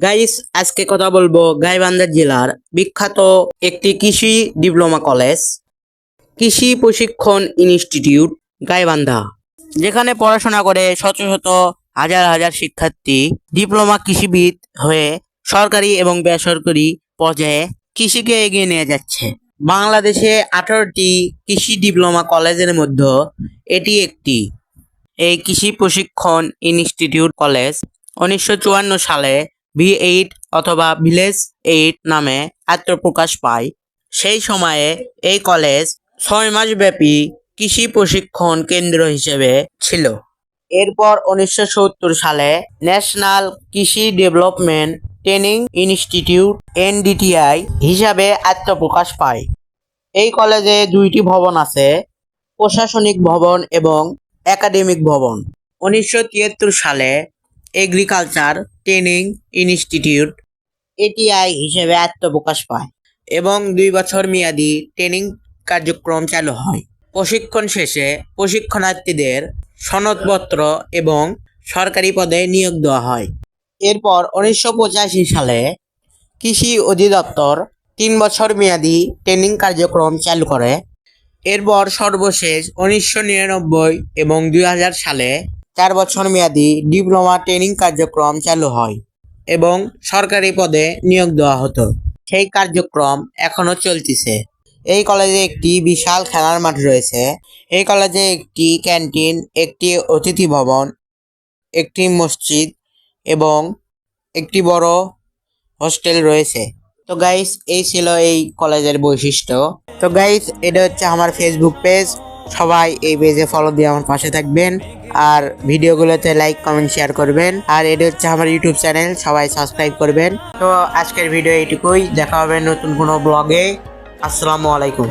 Guys আজকে কথা বলব গাইবান্ধা জেলার বিখ্যাত একটি কৃষি ডিপ্লোমা কলেজ, কৃষি প্রশিক্ষণ ইনস্টিটিউট গাইবান্ধা, যেখানে পড়াশোনা করে শত শত হাজার হাজার শিক্ষার্থী ডিপ্লোমা কৃষিবিদ হয়ে সরকারি এবং বেসরকারি পর্যায়ে কৃষিকে এগিয়ে নিয়ে যাচ্ছে। বাংলাদেশে আঠারোটি কৃষি ডিপ্লোমা কলেজের মধ্যে এটি একটি। এই কৃষি প্রশিক্ষণ ইনস্টিটিউট কলেজ উনিশশো চুয়ান্ন সালে ভি এইট অথবা ভিলেজ এইট নামে আত্মপ্রকাশ পায়। সেই সময়ে এই কলেজ ছয় মাস ব্যাপী কৃষি প্রশিক্ষণ কেন্দ্র হিসেবে ছিল। এরপর উনিশশো সত্তর সালে ন্যাশনাল কৃষি ডেভেলপমেন্ট ট্রেনিং ইনস্টিটিউট এনডিটিআই হিসাবে আত্মপ্রকাশ পায়। এই কলেজে দুইটি ভবন আছে, প্রশাসনিক ভবন এবং একাডেমিক ভবন। উনিশশো তিয়াত্তর সালে এগ্রিকালচার, ট্রেনিং ইনস্টিটিউট এটিআই হিসেবে আত্মপ্রকাশ পায় এবং দুই বছর মেয়াদি ট্রেনিং কার্যক্রম চালু হয়। প্রশিক্ষণ শেষে প্রশিক্ষণার্থীদের সনদপত্র এবং সরকারি পদে নিয়োগ দেওয়া হয়। এরপর উনিশশো পঁচাশি সালে কৃষি অধিদপ্তর তিন বছর মেয়াদি ট্রেনিং কার্যক্রম চালু করে। এরপর সর্বশেষ উনিশশো নিরানব্বই এবং দুই হাজার সালে চার বছর মেয়াদী ডিপ্লোমা ট্রেনিং কার্যক্রম চালু হয় এবং সরকারি পদে নিয়োগ দেওয়া হতো। সেই কার্যক্রম এখনও চলতেছে। এই কলেজে একটি বিশাল খেলার মাঠ রয়েছে। এই কলেজে একটি ক্যান্টিন, একটি অতিথি ভবন, একটি মসজিদ এবং একটি বড় হোস্টেল রয়েছে। তো গাইস, এই ছিল এই কলেজের বৈশিষ্ট্য। তো গাইস, এটা হচ্ছে আমার ফেসবুক পেজ সবাই এই পেজে ফলো দিয়ে আমার পাশে থাকবেন। আর ভিডিওগুলোতে লাইক কমেন্ট শেয়ার করবেন। আর এটা হচ্ছে আমার ইউটিউব চ্যানেল সবাই সাবস্ক্রাইব করবেন। তো আজকের ভিডিও এইটুকুই। দেখা হবে নতুন কোনো ব্লগে আসসালামু আলাইকুম।